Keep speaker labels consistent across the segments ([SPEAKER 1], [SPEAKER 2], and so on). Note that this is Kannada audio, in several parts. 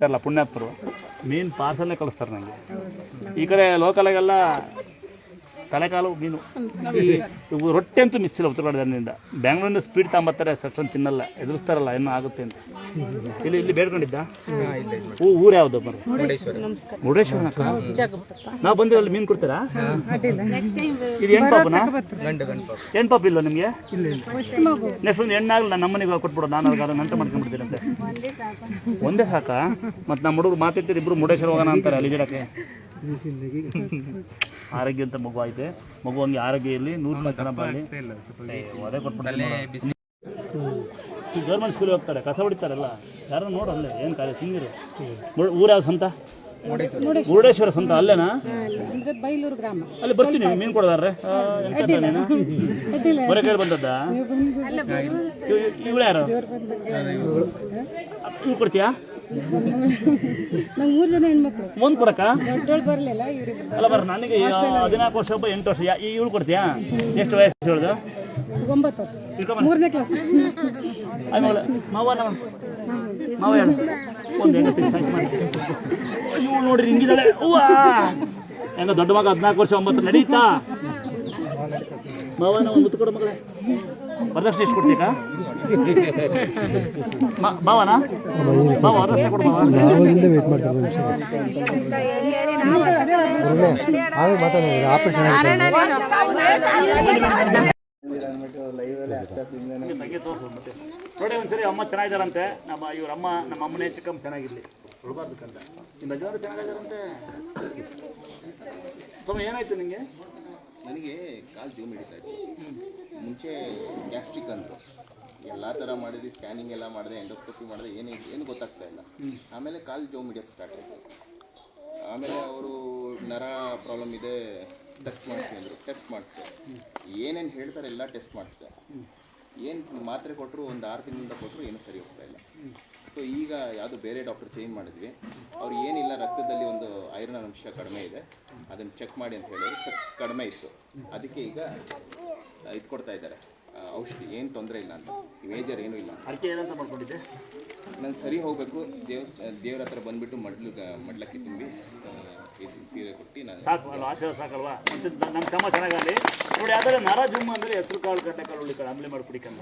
[SPEAKER 1] ಅಲ್ಲ ಪುಣ್ಯಾತ್ಮರು. ಮೀನು ಪಾರ್ಸಲ್ನೇ ಕಳಿಸ್ತಾರೆ ನನಗೆ ಈ ಕಡೆ ಲೋಕಲಾಗೆಲ್ಲ ತಲೆಕಾಲು ಮೀನು. ಈ ರೊಟ್ಟಿ ಅಂತೂ ಮಿಸ್ ಇಲ್ಲ ಉತ್ತರ ಕನ್ನಡದಿಂದ. ಬ್ಯಾಂಗ್ಳೂರಿಂದ ಸ್ಪೀಡ್ ತಗೊಂಬತ್ತಾರೆ ಸಟ್ಸನ್ ತಿನ್ನಲ್ಲ ಎದುರಿಸ್ತಾರಲ್ಲ ಏನೋ ಆಗುತ್ತೆ ಅಂತ. ಇಲ್ಲಿ ಇಲ್ಲಿ ಬೇಡ್ಕೊಂಡಿದ್ದ? ಊ ಊರು ಯಾವುದು ಬರ್ರಿ ಮುರುಡೇಶ್ವರ. ನಾವು ಬಂದ್ರೆ ಅಲ್ಲಿ ಮೀನು ಕೊಡ್ತೀರಾ? ಇದು ಹೆಣ್ಣು ಪಾಪನಾ? ಹೆಣ್ಣು ಪಾಪ ಇಲ್ಲ ನಿಮಗೆ ನೆಕ್ಸ್ಟ್ ಒಂದು ಹೆಣ್ಣಾಗಲ್ಲ ನಮ್ಮ ಮನೆಗೆ ಕೊಟ್ಬಿಡೋದು ನಾನು ಅವ್ರಿಗೆ ನಂತರ ಮಾಡ್ಕೊಂಡ್ಬಿಡ್ತೀರಂತೆ ಒಂದೇ ಸಾಕಾ? ಮತ್ತೆ ನಮ್ಮ ಹುಡುಗರು ಮಾತಿರ್ತೀರಿ ಇಬ್ರು ಮುರುಡೇಶ್ವರ ಹೋಗೋಣ ಅಂತಾರೆ ಅಲ್ಲಿ ಗಿಡಕ್ಕೆ ಆರೋಗ್ಯ ಅಂತ ಮಗು ಐತೆ ಮಗು ಹಂಗೆ ಆರೋಗ್ಯ ಇರಲಿ ನೂರು ಜನ ಬರಲಿ ಅದೇ ಗೌರ್ಮೆಂಟ್ ಸ್ಕೂಲಿಗೆ ಹೋಗ್ತಾರೆ ಕಸ ಹೊಡಿತಾರಲ್ಲ. ಯಾರು ಅಲ್ಲೇ ಏನು ಕಾರ್ಯ ಹಿಂಗಿರು ಊರ ಯಾವ ಸ್ವಂತ? ಮುರುಡೇಶ್ವರ. ಸ್ವಂತ ಅಲ್ಲೇನಾ?
[SPEAKER 2] ಬೈಲೂರು ಗ್ರಾಮ.
[SPEAKER 1] ಅಲ್ಲಿ ಬರ್ತೀನಿ ಮೀನು ಕೊಡದಾರ್ರೆ ಬರೀ ಕೈಲಿ ಬಂದದ್ದ? ಇವಳು ಯಾರು? ಇವ್ ಕೊಡ್ತೀಯಾ?
[SPEAKER 2] ನಂಗೆ ಮೂರು ಜನ ಹೆಣ್ಮಕ್ಳು.
[SPEAKER 1] ಮುಂದ್ ಕೊಡಕ
[SPEAKER 2] ದೊಡ್ಡೋಳು ಬರಲಿಲ್ಲ ಇವ್ರಿಗೆ
[SPEAKER 1] ಅಲ್ಲ ಬರ ನನಗೆ ಹದಿನಾಲ್ಕು ವರ್ಷ ಒಬ್ಬ ಎಂಟು ವರ್ಷ. ಈ ಇವಳು ಕೊಡ್ತೀಯಾ? ಎಷ್ಟು ವಯಸ್ಸು ಹೇಳುದು
[SPEAKER 2] ಒಂಬತ್ತು ವರ್ಷ.
[SPEAKER 1] ಇಳ್ಕೊಂಬ
[SPEAKER 2] ಮೂರನೇ ಕ್ಲಾಸ್.
[SPEAKER 1] ಆಯ್ ಮಗಳ ಮಾವ ನಮ್ಮ ಮಾವ? ಹೇಳು ಒಂದು ಹೆಂಗತಿ ಸಂಖ್ಯೆ ಮಾಡಿ ಇವಳು ನೋಡ್ರಿ ಹಿಂಗಿದ್ದಾಳೆ. ಹೆಂಗ ದೊಡ್ಡ ಮಗ ಹದಿನಾಲ್ಕು ವರ್ಷ ಒಂಬತ್ತು ನಡೀತಾ? ಮಾವನ ಒಂದು ಮುತ್ತು ಕೊಡು ಮಗಳೇ. ವರದಕ್ಷಿಣೆ ಎಷ್ಟು ಕೊಡ್ತೀಕ ಮಾವನ ಮಾವ ವರದಕ್ಷಿಣೆ ಕೊಡು ಮಾವ
[SPEAKER 3] ಆವಾಗಿಂದ ವೇಟ್ ಮಾಡ್ತಾರೆ ಆವಾಗ ಮಾತಾಡೋದು ಆಪರೇಷನ್
[SPEAKER 1] ಬಗ್ಗೆ ತೋರ್ಸು ಮತ್ತೆ ನೋಡಿ ಒಂದ್ಸರಿ ಅಮ್ಮ ಚೆನ್ನಾಗಿದ್ದಾರಂತೆ. ನಮ್ಮ ಇವ್ರ ಅಮ್ಮ ನಮ್ಮ ಅಮ್ಮನೇ ಚಿಕ್ಕಮ್ಮ ಚೆನ್ನಾಗಿರ್ಲಿ. ಉಳ್ಬಾರ್ದಕ್ಕಂತ ನಿಮ್ಮ ಯಜಮಾನರು ಚೆನ್ನಾಗಿದ್ದಾರಂತೆ. ಸ್ವಾಮಿ ಏನಾಯ್ತು ನಿಮಗೆ
[SPEAKER 4] ನನಗೆ ಕಾಲು ಜೀವ ಹಿಡಿತಾ ಇತ್ತು. ಮುಂಚೆ ಗ್ಯಾಸ್ಟ್ರಿಕ್ ಅಂದರು. ಎಲ್ಲ ಥರ ಮಾಡಿದ್ವಿ ಸ್ಕ್ಯಾನಿಂಗ್ ಎಲ್ಲ ಮಾಡಿದೆ ಎಂಡೋಸ್ಕೋಪಿ ಮಾಡಿದೆ ಏನು ಏನು ಗೊತ್ತಾಗ್ತಾ ಇಲ್ಲ. ಆಮೇಲೆ ಕಾಲು ಜೋ ಹಿಡಿಯೋಕ್ಕೆ ಸ್ಟಾರ್ಟ್ ಆಯಿತು. ಆಮೇಲೆ ಅವರು ನರ ಪ್ರಾಬ್ಲಮ್ ಇದೆ ಟೆಸ್ಟ್ ಮಾಡಿಸಿ ಅಂದರು. ಟೆಸ್ಟ್ ಮಾಡಿಸ್ದೆ. ಏನೇನು ಹೇಳ್ತಾರೆ ಎಲ್ಲ ಟೆಸ್ಟ್ ಮಾಡಿಸ್ದೆ. ಏನು ಮಾತ್ರೆ ಕೊಟ್ಟರು ಒಂದು ಆರು ತಿಂಗಳಿಂದ ಕೊಟ್ಟರು ಏನೂ ಸರಿ ಹೋಗ್ತಾ ಇಲ್ಲ. ಸೊ ಈಗ ಯಾವುದು ಬೇರೆ ಡಾಕ್ಟರ್ ಚೇಂಜ್ ಮಾಡಿದ್ವಿ. ಅವ್ರು ಏನಿಲ್ಲ ರಕ್ತದಲ್ಲಿ ಒಂದು ಐರನ್ ಅಂಶ ಕಡಿಮೆ ಇದೆ. ಅದನ್ನು ಚೆಕ್ ಮಾಡಿ ಅಂತ ಹೇಳಿದ್ರು ಕಡಿಮೆ ಇತ್ತು. ಅದಕ್ಕೆ ಈಗ ಇದು ಕೊಡ್ತಾ ಇದ್ದಾರೆ. ಔಷಧಿ ಏನು ತೊಂದರೆ ಇಲ್ಲ ಅಂತ. ಮೇಜರ್ ಏನೂ ಇಲ್ಲ.
[SPEAKER 1] ಅದಕ್ಕೆ ಏನಂತ ಮಾಡ್ಕೊಂಡಿದ್ದೆ?
[SPEAKER 4] ನಾನು ಸರಿ ಹೋಗಬೇಕು. ದೇವಸ್ ದೇವ್ರ ಹತ್ರ ಬಂದುಬಿಟ್ಟು ಮಡ್ಲು ಮಡ್ಲಕ್ಕೆ ತುಂಬಿ ಇದು ಸೀರೆ ಕೊಟ್ಟು ನಾನು
[SPEAKER 1] ಸಾಕು ಅಲ್ಲ ಆಶೀರ್ವಾದ ಸಾಕಲ್ವಾ? ಮತ್ತೆ ನಮ್ಮ ತಮ್ಮ ಚೆನ್ನಾಗಲ್ಲಿ. ನೋಡಿ ಆದರೆ ನರ ಜುಮ್ಮ ಅಂದರೆ ಹೆಸರು ಕಾಳು ಕಟ್ಟೆ ಕಾಳು ಉಳಿ ಕಾಳು ಮಾಡಿ ಕುಡಿಕಂದ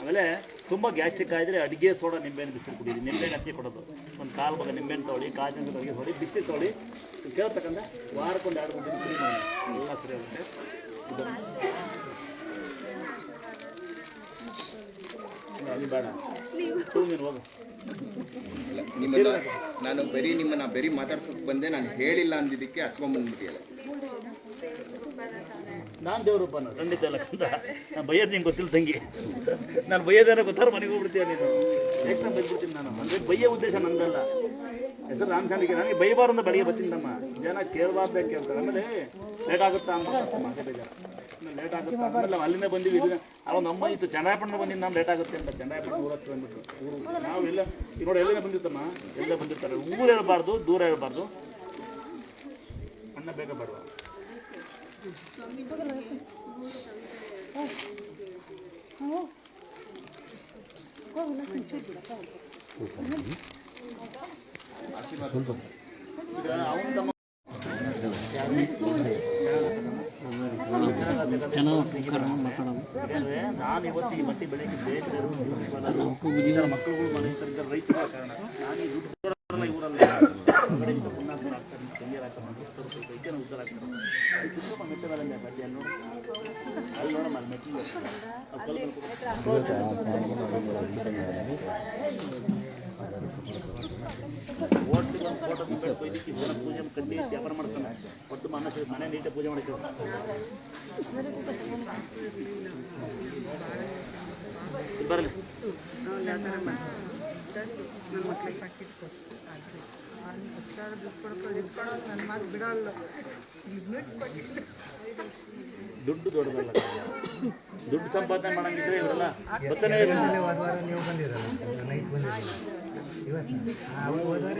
[SPEAKER 1] ಆಮೇಲೆ ತುಂಬ ಗ್ಯಾಸ್ಟ್ರಿಕ್ ಆಗಿದ್ರೆ ಅಡುಗೆ ಸೋಡಾ ನಿಂಬೆಹಣ್ಣು ಬಿಸಿಲು ಕುಡೀರಿ ನಿಂಬೆಹಣ್ಣು ಹತ್ತಿ ಕೊಡೋದು. ಒಂದು ಕಾಲು ಭಾಗ ನಿಂಬೆಹಣ್ಣು ತೊಗೊಳ್ಳಿ ಕಾಜಿನ ತೊಗೊಳ್ಳಿ ಹೊಡಿ ಬಿಸಿ ತೊಳಿ ಕೇಳ್ತಕ್ಕಂಥ ವಾರಕ್ಕೊಂದು ಎರಡು ಗಂಟೆ ಮಾಡಿ. ಎಲ್ಲ ಸರಿ ಆಗುತ್ತೆ. ಬೇಡ. ನೀನು ಹೋಗು.
[SPEAKER 4] ಇಲ್ಲ ನಿಮ್ಮನ್ನ ನಾನು ಬರೀ ನಿಮ್ಮನ್ನ ಬರೀ ಮಾತಾಡ್ಸೋಕೆ ಬಂದೆ ನಾನು ಹೇಳಿಲ್ಲ ಅಂದಿದ್ದಕ್ಕೆ ಹಚ್ಕೊಂಡ್ಬಂದ್ಬಿಟ್ಟಿಯಲ್ಲ
[SPEAKER 1] ನಾನು ದೇವರೊಬ್ಬನ ಖಂಡಿತ ಇಲ್ಲ ಕಂದ. ನಾನು ಬೈಯೋದು ನಿಂಗೆ ಗೊತ್ತಿಲ್ಲ ತಂಗಿ. ನಾನು ಬೈಯೋದೇನೋ ಗೊತ್ತಾರ ಮನೆಗೆ ಹೋಗ್ಬಿಡ್ತೀಯ ನೀನು. ಯಾಕೆ ನಾನು ಬೈದ್ಬಿಡ್ತೀನಿ ನಾನು? ಅಂದರೆ ಬೈಯೋ ಉದ್ದೇಶ ನಂದಲ್ಲ. ಹೆಸರು ರಾಮಚಂದ್ರಿಗೆ ನನಗೆ ಬೈಬಾರ್ದು ಬೆಳಿಗ್ಗೆ ಬರ್ತೀನಮ್ಮ ಜನ ಕೇಳಬಾರ್ದೆ ಕೇಳ್ತಾರೆ. ಆಮೇಲೆ ಲೇಟ್ ಆಗುತ್ತಾ ಅಂತ ಮಾತಾಡಿದ್ದಾರೆ ಲೇಟ್ ಆಗುತ್ತಾ ಆಮೇಲೆ ನಾವು ಅಲ್ಲಿಂದ ಬಂದಿವಿ ಇದನ್ನ ಅವಾಗ ನಮ್ಮ ಇತ್ತು ಚಂದ್ರಾಯಪಟ್ಟಣ ಬಂದಿದ್ದು ನಾವು ಲೇಟ್ ಆಗುತ್ತೆ ಅಂತ. ಚಂದ್ರಾಯಪಟ್ಟಣ ಊರ ಹತ್ರ ಬಂದ್ಬಿಟ್ಟು ಊರು ನಾವು ಎಲ್ಲ ನೋಡಿ ಎಲ್ಲಿಂದ ಬಂದಿರ್ತಮ್ಮ ಎಲ್ಲ ಬಂದಿರ್ತಾರೆ? ಊರು ಹೇಳ್ಬಾರ್ದು ದೂರ ಹೇಳ್ಬಾರ್ದು. ಅಣ್ಣ ಬೇಗ ಬರುವ. ತಮ್ಮ ನಾನು ಇವತ್ತು ಈ ಮಟ್ಟಿ ಬೆಳಗ್ಗೆ ಇರ್ತಾರೆ ರೈತರ ಕಾರಣ ನಾನು ಈ ದುಡ್ಡು ಇವರಲ್ಲ ಉದ್ದಾರ ಅಲ್ಲಿ ಅಲ್ಲಿ ಮೆಟ್ಟಿಲು ಅದು ಓಟ್ಲಿ ಒಂದು ಫೋಟೋ ಮುಂದೆ ಪೂಜೆ ಕಟ್ಟಿ ವ್ಯಾಪಾರ ಒಟ್ಟು ಮನೆ ಮನೆ ನೀಟಾಗಿ ಪೂಜೆ ಮಾಡ್ತೀವಿ ಬರಲಿ. ದುಡ್ಡು ದೊಡ್ಡದಲ್ಲ. ದುಡ್ಡು ಸಂಪಾದನೆ ಮಾಡಂಗಿದ್ರೆ ಇವರಲ್ಲ ಬರ್ತಾನೆ
[SPEAKER 3] ನೀವು ಬಂದಿರಲ್ಲ ನೈಟ್ ಬಂದಿರಲ್ಲ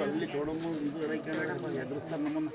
[SPEAKER 1] ಅಲ್ಲಿ ತೋಡಮ್ಮ ಇದು ಎದುರಿಸ್ತಾರೆ ನಮ್ಮನ್ನ.